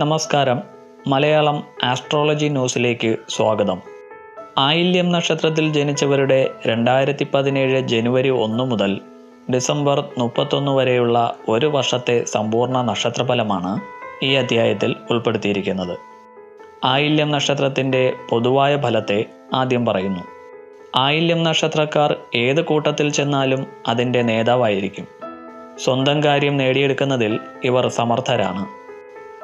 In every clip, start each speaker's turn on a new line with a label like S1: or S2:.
S1: നമസ്കാരം. മലയാളം ആസ്ട്രോളജി ന്യൂസിലേക്ക് സ്വാഗതം. ആയില്യം നക്ഷത്രത്തിൽ ജനിച്ചവരുടെ രണ്ടായിരത്തി പതിനേഴ് ജനുവരി ഒന്ന് മുതൽ ഡിസംബർ മുപ്പത്തൊന്ന് വരെയുള്ള ഒരു വർഷത്തെ സമ്പൂർണ നക്ഷത്രഫലമാണ് ഈ അധ്യായത്തിൽ ഉൾപ്പെടുത്തിയിരിക്കുന്നത്. ആയില്യം നക്ഷത്രത്തിന്റെ പൊതുവായ ഫലത്തെ ആദ്യം പറയുന്നു. ആയില്യം നക്ഷത്രക്കാർ ഏത് കൂട്ടത്തിൽ ചെന്നാലും അതിന്റെ നേതാവായിരിക്കും. സ്വന്തം കാര്യം നേടിയെടുക്കുന്നതിൽ ഇവർ സമർത്ഥരാണ്.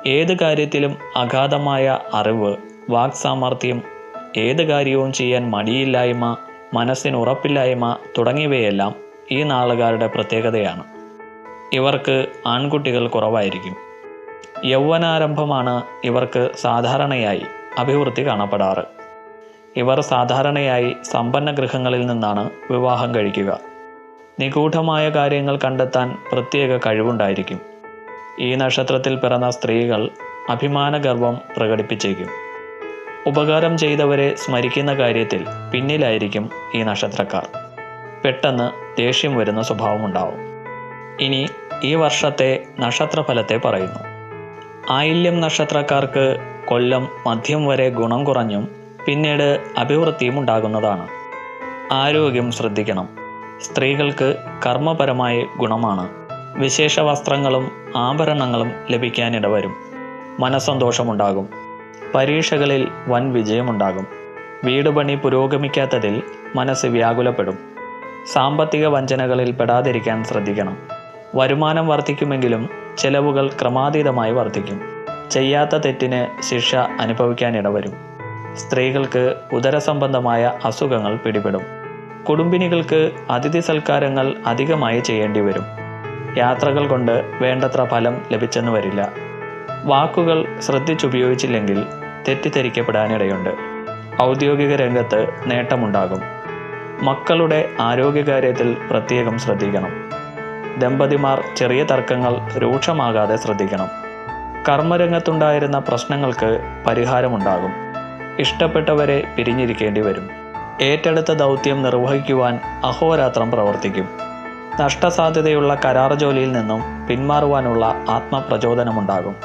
S1: ഏത് കാര്യത്തിലും അഗാധമായ അറിവ് വാക്സാമർഥ്യം ഏത് കാര്യവും ചെയ്യാൻ മടിയില്ലായ്മ മനസ്സിന് ഉറപ്പില്ലായ്മ തുടങ്ങിയവയെല്ലാം ഈ നാളുകാരുടെ പ്രത്യേകതയാണ്. ഇവർക്ക് ആൺകുട്ടികൾ കുറവായിരിക്കും. യൗവനാരംഭമാണ് ഇവർക്ക് സാധാരണയായി അഭിവൃദ്ധി കാണപ്പെടാറ്. ഇവർ സാധാരണയായി സമ്പന്ന ഗൃഹങ്ങളിൽ നിന്നാണ് വിവാഹം കഴിക്കുക. നിഗൂഢമായ കാര്യങ്ങൾ കണ്ടെത്താൻ പ്രത്യേക കഴിവുണ്ടായിരിക്കും. ഈ നക്ഷത്രത്തിൽ പിറന്ന സ്ത്രീകൾ അഭിമാനഗർവം പ്രകടിപ്പിച്ചേക്കും. ഉപകാരം ചെയ്തവരെ സ്മരിക്കുന്ന കാര്യത്തിൽ പിന്നിലായിരിക്കും ഈ നക്ഷത്രക്കാർ. പെട്ടെന്ന് ദേഷ്യം വരുന്ന സ്വഭാവമുണ്ടാവും. ഇനി ഈ വർഷത്തെ നക്ഷത്രഫലത്തെ പറയുന്നു. ആയില്യം നക്ഷത്രക്കാർക്ക് കൊല്ലം മധ്യം വരെ ഗുണം കുറഞ്ഞും പിന്നീട് അഭിവൃദ്ധിയും ഉണ്ടാകുന്നതാണ്. ആരോഗ്യം ശ്രദ്ധിക്കണം. സ്ത്രീകൾക്ക് കർമ്മപരമായ ഗുണമാണ്. വിശേഷ വസ്ത്രങ്ങളും ആഭരണങ്ങളും ലഭിക്കാനിടവരും. മനസ്സന്തോഷമുണ്ടാകും. പരീക്ഷകളിൽ വൻ വിജയമുണ്ടാകും. വീട് പണി പുരോഗമിക്കാത്തതിൽ മനസ്സ് വ്യാകുലപ്പെടും. സാമ്പത്തിക വഞ്ചനകളിൽ പെടാതിരിക്കാൻ ശ്രദ്ധിക്കണം. വരുമാനം വർദ്ധിക്കുമെങ്കിലും ചെലവുകൾ ക്രമാതീതമായി വർദ്ധിക്കും. ചെയ്യാത്ത തെറ്റിന് ശിക്ഷ അനുഭവിക്കാനിടവരും. സ്ത്രീകൾക്ക് ഉദരസംബന്ധമായ അസുഖങ്ങൾ പിടിപെടും. കുടുംബിനികൾക്ക് അതിഥി സൽക്കാരങ്ങൾ അധികമായി ചെയ്യേണ്ടി വരും യാത്രകൾ കൊണ്ട് വേണ്ടത്ര ഫലം ലഭിച്ചെന്ന് വരില്ല. വാക്കുകൾ ശ്രദ്ധിച്ചുപയോഗിച്ചില്ലെങ്കിൽ തെറ്റിദ്ധരിക്കപ്പെടാനിടയുണ്ട്. ഔദ്യോഗിക രംഗത്ത് നേട്ടമുണ്ടാകും. മക്കളുടെ ആരോഗ്യകാര്യത്തിൽ പ്രത്യേകം ശ്രദ്ധിക്കണം. ദമ്പതിമാർ ചെറിയ തർക്കങ്ങൾ രൂക്ഷമാകാതെ ശ്രദ്ധിക്കണം. കർമ്മരംഗത്തുണ്ടായിരുന്ന പ്രശ്നങ്ങൾക്ക് പരിഹാരമുണ്ടാകും. ഇഷ്ടപ്പെട്ടവരെ പിരിഞ്ഞിരിക്കേണ്ടി വരും ഏറ്റെടുത്ത ദൗത്യം നിർവഹിക്കുവാൻ അഹോരാത്രം പ്രവർത്തിക്കും. നഷ്ടസാധ്യതയുള്ള കരാർ ജോലിയിൽ നിന്നും പിന്മാറുവാനുള്ള ആത്മപ്രചോദനമുണ്ടാകും.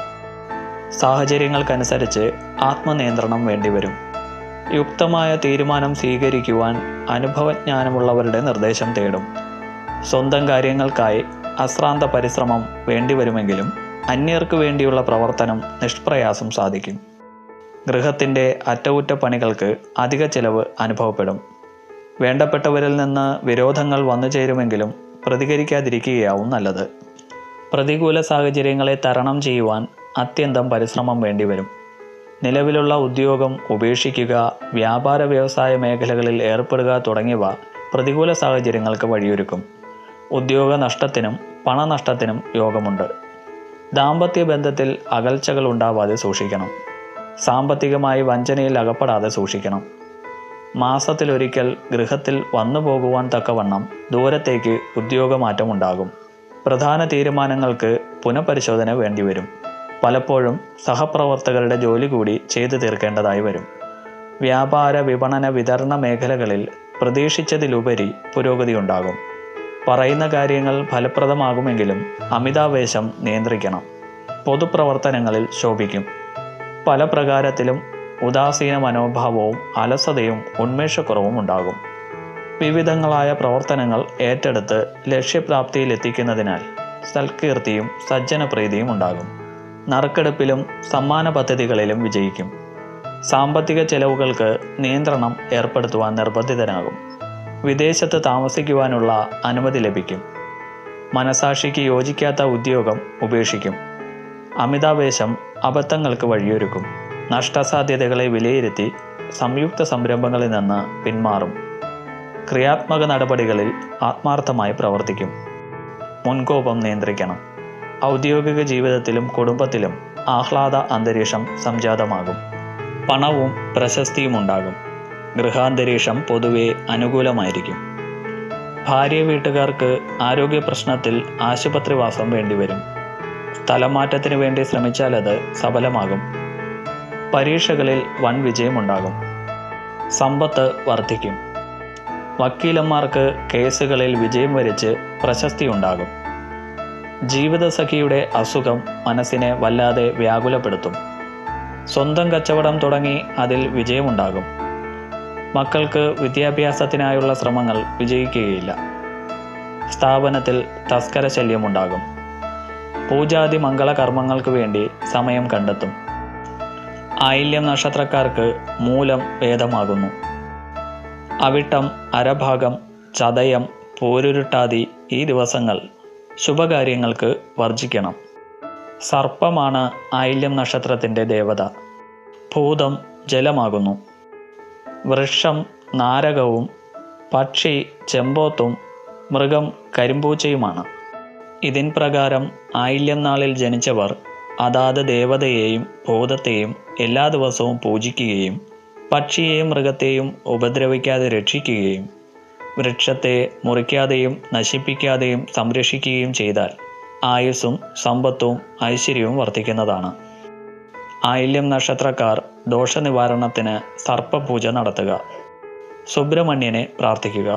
S1: സാഹചര്യങ്ങൾക്കനുസരിച്ച് ആത്മനിയന്ത്രണം വേണ്ടിവരും. യുക്തമായ തീരുമാനം സ്വീകരിക്കുവാൻ അനുഭവജ്ഞാനമുള്ളവരുടെ നിർദ്ദേശം തേടും. സ്വന്തം കാര്യങ്ങൾക്കായി അശ്രാന്ത പരിശ്രമം വേണ്ടിവരുമെങ്കിലും അന്യർക്ക് വേണ്ടിയുള്ള പ്രവർത്തനം നിഷ്പ്രയാസം സാധിക്കും. ഗൃഹത്തിന്റെ അറ്റകുറ്റപ്പണികൾക്ക് അധിക ചിലവ് അനുഭവപ്പെടും. വേണ്ടപ്പെട്ടവരിൽ നിന്ന് വിരോധങ്ങൾ വന്നു ചേരുമെങ്കിലും പ്രതികരിക്കാതിരിക്കുകയാവും നല്ലത്. പ്രതികൂല സാഹചര്യങ്ങളെ തരണം ചെയ്യുവാൻ അത്യന്തം പരിശ്രമം വേണ്ടിവരും. നിലവിലുള്ള ഉദ്യോഗം ഉപേക്ഷിക്കുക വ്യാപാര വ്യവസായ മേഖലകളിൽ ഏർപ്പെടുക തുടങ്ങിയവ പ്രതികൂല സാഹചര്യങ്ങൾക്ക് വഴിയൊരുക്കും. ഉദ്യോഗ നഷ്ടത്തിനും പണനഷ്ടത്തിനും യോഗമുണ്ട്. ദാമ്പത്യ ബന്ധത്തിൽ അകൽച്ചകൾ ഉണ്ടാവാതെ സൂക്ഷിക്കണം. സാമ്പത്തികമായി വഞ്ചനയിൽ അകപ്പെടാതെ സൂക്ഷിക്കണം. മാസത്തിലൊരിക്കൽ ഗൃഹത്തിൽ വന്നു പോകുവാൻ തക്കവണ്ണം ദൂരത്തേക്ക് ഉദ്യോഗമാറ്റമുണ്ടാകും. പ്രധാന തീരുമാനങ്ങൾക്ക് പുനഃപരിശോധന വേണ്ടിവരും. പലപ്പോഴും സഹപ്രവർത്തകരുടെ ജോലി കൂടി ചെയ്തു തീർക്കേണ്ടതായി വരും. വ്യാപാര വിപണന വിതരണ മേഖലകളിൽ പ്രതീക്ഷിച്ചതിലുപരി പുരോഗതി ഉണ്ടാകും പറയുന്ന കാര്യങ്ങൾ ഫലപ്രദമാകുമെങ്കിലും അമിതാവേശം നിയന്ത്രിക്കണം. പൊതുപ്രവർത്തനങ്ങളിൽ ശോഭിക്കും. പല പ്രകാരത്തിലും ഉദാസീന മനോഭാവവും അലസതയും ഉന്മേഷക്കുറവും ഉണ്ടാകും. വിവിധങ്ങളായ പ്രവർത്തനങ്ങൾ ഏറ്റെടുത്ത് ലക്ഷ്യപ്രാപ്തിയിലെത്തിക്കുന്നതിനാൽ സൽകീർത്തിയും സജ്ജനപ്രീതിയും ഉണ്ടാകും. നറുക്കെടുപ്പിലും സമ്മാന പദ്ധതികളിലും വിജയിക്കും. സാമ്പത്തിക ചെലവുകൾക്ക് നിയന്ത്രണം ഏർപ്പെടുത്തുവാൻ നിർബന്ധിതനാകും. വിദേശത്ത് താമസിക്കുവാനുള്ള അനുമതി ലഭിക്കും. മനസാക്ഷിക്ക് യോജിക്കാത്ത ഉദ്യോഗം ഉപേക്ഷിക്കും. അമിതാവേശം അബദ്ധങ്ങൾക്ക് വഴിയൊരുക്കും. നഷ്ടസാധ്യതകളെ വിലയിരുത്തി സംയുക്ത സംരംഭങ്ങളിൽ നിന്ന് പിന്മാറും. ക്രിയാത്മക നടപടികളിൽ ആത്മാർത്ഥമായി പ്രവർത്തിക്കും. മുൻകോപം നിയന്ത്രിക്കണം. ഔദ്യോഗിക ജീവിതത്തിലും കുടുംബത്തിലും ആഹ്ലാദ അന്തരീക്ഷം സംജാതമാകും. പണവും പ്രശസ്തിയും ഉണ്ടാകും. ഗൃഹാന്തരീക്ഷം പൊതുവെ അനുകൂലമായിരിക്കും. ഭാര്യ വീട്ടുകാർക്ക് ആരോഗ്യ പ്രശ്നത്തിൽ ആശുപത്രിവാസം വേണ്ടിവരും. സ്ഥലമാറ്റത്തിന് വേണ്ടി ശ്രമിച്ചാൽ അത് സഫലമാകും. പരീക്ഷകളിൽ വൻ വിജയമുണ്ടാകും. സമ്പത്ത് വർദ്ധിക്കും. വക്കീലന്മാർക്ക് കേസുകളിൽ വിജയം വരിച്ച് പ്രശസ്തി ഉണ്ടാകും ജീവിതസഖിയുടെ അസുഖം മനസ്സിനെ വല്ലാതെ വ്യാകുലപ്പെടുത്തും. സ്വന്തം കച്ചവടം തുടങ്ങി അതിൽ വിജയമുണ്ടാകും. മക്കൾക്ക് വിദ്യാഭ്യാസത്തിനായുള്ള ശ്രമങ്ങൾ വിജയിക്കുകയില്ല. സ്ഥാപനത്തിൽ തസ്കര ശല്യമുണ്ടാകും. പൂജാതി മംഗളകർമ്മങ്ങൾക്ക് വേണ്ടി സമയം കണ്ടെത്തും. ആയില്യം നക്ഷത്രക്കാർക്ക് മൂലം ഭേദമാകുന്നു. അവിട്ടം അരഭാഗം ചതയം പോരുരുട്ടാതി ഈ ദിവസങ്ങൾ ശുഭകാര്യങ്ങൾക്ക് വർജിക്കണം സർപ്പമാണ് ആയില്യം നക്ഷത്രത്തിന്റെ ദേവത. ഭൂതം ജലമാകുന്നു. വൃക്ഷം നാരകവും പക്ഷി ചെമ്പോത്തും മൃഗം കരിമ്പൂച്ചയുമാണ്. ഇതിൻ പ്രകാരം ആയില്യം നാളിൽ ജനിച്ചവർ അതാത് ദേവതയെയും ഭൂതത്തെയും എല്ലാ ദിവസവും പൂജിക്കുകയും പക്ഷിയെയും മൃഗത്തെയും ഉപദ്രവിക്കാതെ രക്ഷിക്കുകയും വൃക്ഷത്തെ മുറിക്കാതെയും നശിപ്പിക്കാതെയും സംരക്ഷിക്കുകയും ചെയ്താൽ ആയുസ്സും സമ്പത്തും ഐശ്വര്യവും വർദ്ധിക്കുന്നതാണ്. ആയില്യം നക്ഷത്രക്കാർ ദോഷനിവാരണത്തിന് സർപ്പപൂജ നടത്തുക. സുബ്രഹ്മണ്യനെ പ്രാർത്ഥിക്കുക.